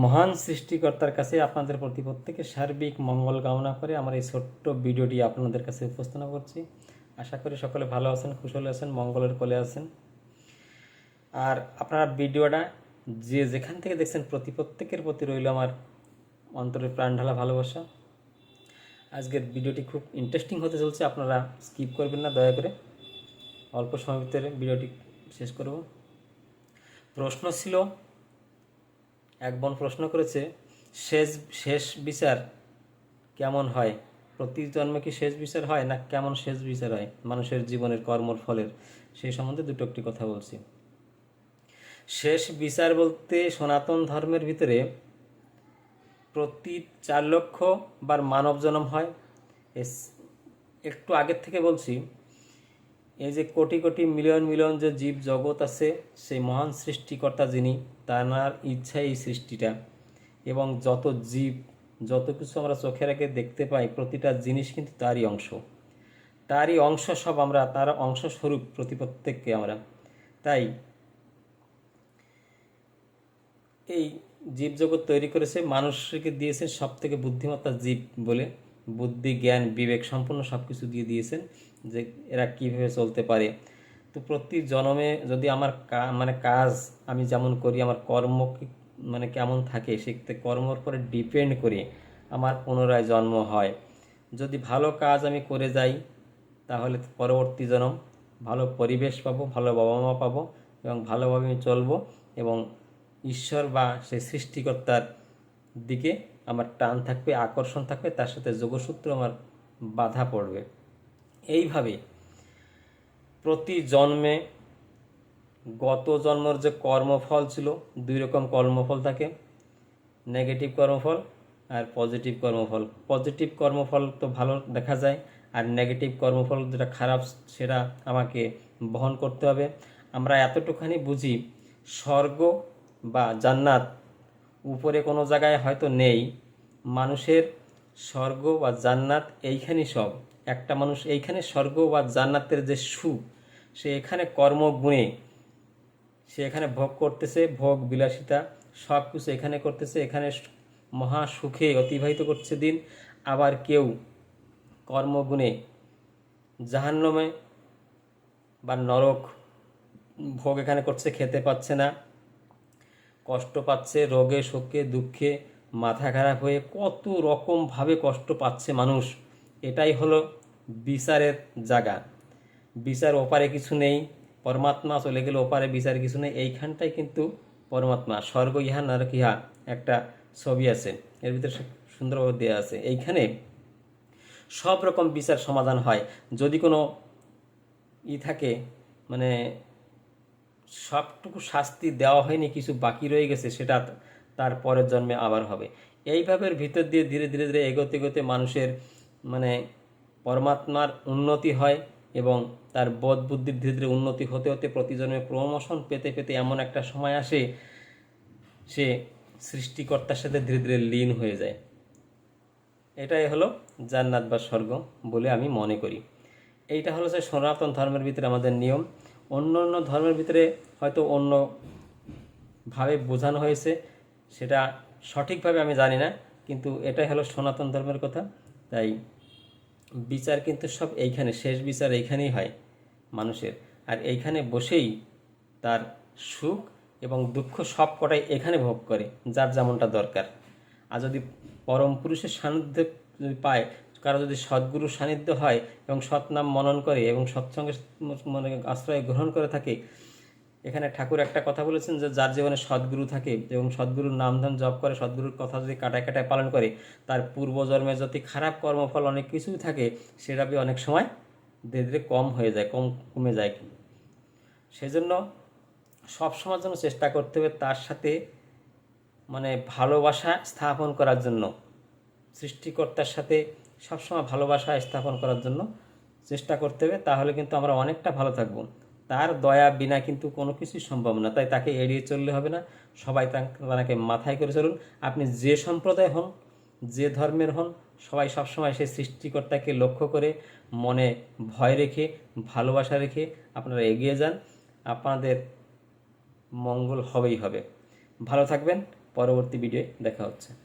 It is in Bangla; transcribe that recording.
মহান সৃষ্টিকর্তার কাছে আপনাদের প্রতি প্রত্যেকে সার্বিক মঙ্গল কামনা করে আমার এই ছোট্ট ভিডিওটি আপনাদের কাছে উপস্থাপনা করছি। আশা করি সকলে ভালো আছেন, কুশলে আছেন, মঙ্গলের কোলে আছেন। আর আপনার ভিডিওটা যে যেখান থেকে দেখছেন প্রতি প্রত্যেকের প্রতি রইল আমার অন্তরের প্রাণ ঢালা ভালোবাসা। আজকের ভিডিওটি খুব ইন্টারেস্টিং হতে চলছে, আপনারা স্কিপ করবেন না, দয়া করে। অল্প সময়ের ভিতরে ভিডিওটি শেষ করব। প্রশ্ন ছিল এক বোন প্রশ্ন করেছে, শেষ শেষ বিচার কেমন হয়? প্রতি জন্মে কি শেষ বিচার হয় না কেমন শেষ বিচার হয়? মানুষের জীবনের কর্মর ফলের। সেই সম্বন্ধে দুটো একটি কথা বলছি। শেষ বিচার বলতে সনাতন ধর্মের ভিতরে প্রতি চার লক্ষ বার মানব জন্ম হয় একটু আগের থেকে বলছি এই যে কোটি কোটি মিলিয়ন মিলিয়ন যে জীব জগৎ আছে, সেই মহান সৃষ্টিকর্তা যিনি তার ইচ্ছাই এই সৃষ্টিটা। এবং যত জীব, যত কিছু আমরা চোখের আগে দেখতে পাই, প্রতিটা জিনিস কিন্তু তারই অংশ। তারই অংশ সব আমরা, তার অংশ স্বরূপ প্রতি প্রত্যেককে আমরা। তাই এই জীবজগৎ তৈরি করেছে, মানুষকে দিয়েছেন সব থেকে বুদ্ধিমত্তা জীব বলে। বুদ্ধি, জ্ঞান, বিবেক সম্পূর্ণ সব কিছু দিয়ে দিয়েছেন। যে এরা কীভাবে চলতে পারে। তো প্রতি জনমে যদি আমার মানে কাজ আমি যেমন করি, আমার কর্ম মানে কেমন থাকে সেক্ষেত্রে কর্মর পরে ডিপেন্ড করে আমার পুনরায় জন্ম হয়। যদি ভালো কাজ আমি করে যাই, তাহলে পরবর্তী জন্ম ভালো পরিবেশ পাবো, ভালো বাবা মা পাবো এবং ভালোভাবে আমি চলবো এবং ঈশ্বর বা সেই সৃষ্টিকর্তার দিকে আমার টান থাকবে, আকর্ষণ থাকবে, তার সাথে যোগসূত্র আমার বাধা পড়বে। এইভাবে প্রতি জন্মে গত জন্মের যে কর্মফল ছিল, দুই রকম কর্মফল থাকে। নেগেটিভ কর্মফল আর পজিটিভ কর্মফল। পজিটিভ কর্মফল তো ভালো দেখা যায়, আর নেগেটিভ কর্মফল যেটা খারাপ, সেটা আমাকে বহন করতে হবে। আমরা এতটুখানি বুঝি, স্বর্গ বা জান্নাত উপরে কোনো জায়গায় হয়তো নেই। মানুষের স্বর্গ বা জান্নাত এইখানেই সব। একটা মানুষ এইখানে স্বর্গ বা জান্নাতের যে সুখ সে এখানে কর্মগুণে, সে এখানে ভোগ করতেছে, ভোগ বিলাসিতা, সব কিছু এখানে করতেছে, এখানে মহা সুখে অতিবাহিত করছে দিন। আবার কেউ কর্মগুণে জাহান্নমে বা নরক ভোগ এখানে করছে, খেতে পাচ্ছে না, কষ্ট পাচ্ছে, রোগে, শোকে, দুঃখে, মাথা খারাপ হয়ে কত রকমভাবে কষ্ট পাচ্ছে মানুষ। এটাই হলো বিচারের জায়গা। বিচার ওপারে কিছু নেই, পরমাত্মা চলে গেলে ওপারে বিচার কিছু নেই, এইখানটাই কিন্তু পরমাত্মা, স্বর্গ ইহা, নরক ইহা, একটা ছবি আছে। এর ভিতরে সুন্দরভাবে দেওয়া আছে। এইখানে সব রকম বিচার সমাধান হয়। যদি কোনো ই থাকে মানে সবটুকু শাস্তি দেওয়া হয়নি, কিছু বাকি রয়ে গেছে, সেটা তার পরের জন্মে আবার হবে। এইভাবে ভিতর দিয়ে ধীরে ধীরে ধীরে এগোতে এগোতে মানুষের মানে পরমাত্মার উন্নতি হয় এবং তার বোধ বুদ্ধির ধীরে ধীরে উন্নতি হতে হতে প্রতিজন্মে প্রমোশন পেতে পেতে এমন একটা সময় আসে, সে সৃষ্টিকর্তার সাথে ধীরে ধীরে লীন হয়ে যায়। এটাই হলো জান্নাত বা স্বর্গ বলে আমি মনে করি। এইটা হলো যে সনাতন ধর্মের ভিতরে আমাদের নিয়ম। অন্য অন্য ধর্মের ভিতরে হয়তো অন্য ভাবে বোঝানো হয়েছে, সেটা সঠিকভাবে আমি জানি না, কিন্তু এটাই হলো সনাতন ধর্মের কথা। তাই বিচার কিন্তু সব এইখানে, শেষ বিচার এইখানেই হয় মানুষের। আর এইখানে বসেই তার সুখ এবং দুঃখ সব কটাই এখানে ভোগ করে, যার যেমনটা দরকার। আর যদি পরম পুরুষের সান্নিধ্য যদি পায়, কারও যদি সদ্গুরুর সান্নিধ্য হয় এবং সৎনাম মনন করে এবং সৎসঙ্গে মানে আশ্রয় গ্রহণ করে থাকে এখানে ঠাকুর একটা কথা বলেছেন যে যার জীবনে সদ্গুরু থাকে এবং সদ্গুরুর নাম ধাম জপ করে, সদ্গুরুর কথা যদি কাটায় কাটায় পালন করে, তার পূর্বজন্মে যদি খারাপ কর্মফল অনেক কিছুই থাকে, সেটা অনেক সময় ধীরে ধীরে কম হয়ে যায়, কম কমে যায় সেজন্য সবসময় যেন চেষ্টা করতে হবে তার সাথে মানে ভালোবাসা স্থাপন করার জন্য, সৃষ্টিকর্তার সাথে সবসময় ভালোবাসা স্থাপন করার জন্য চেষ্টা করতে হবে, তাহলে কিন্তু আমরা অনেকটা ভালো থাকব। তার দয়া বিনা কিন্তু কোনো কিছুই সম্ভব না। তাই তাকে এড়িয়ে চললে হবে না। সবাই তাকে মাথায় করে চলুন। আপনি যে সম্প্রদায় হন, যে ধর্মের হন, সবাই সবসময় সেই সৃষ্টিকর্তাকে লক্ষ্য করে মনে ভয় রেখে, ভালোবাসা রেখে আপনারা এগিয়ে যান। আপনাদের মঙ্গল হবেই হবে। ভালো থাকবেন। পরবর্তী ভিডিওয়ে দেখা হচ্ছে।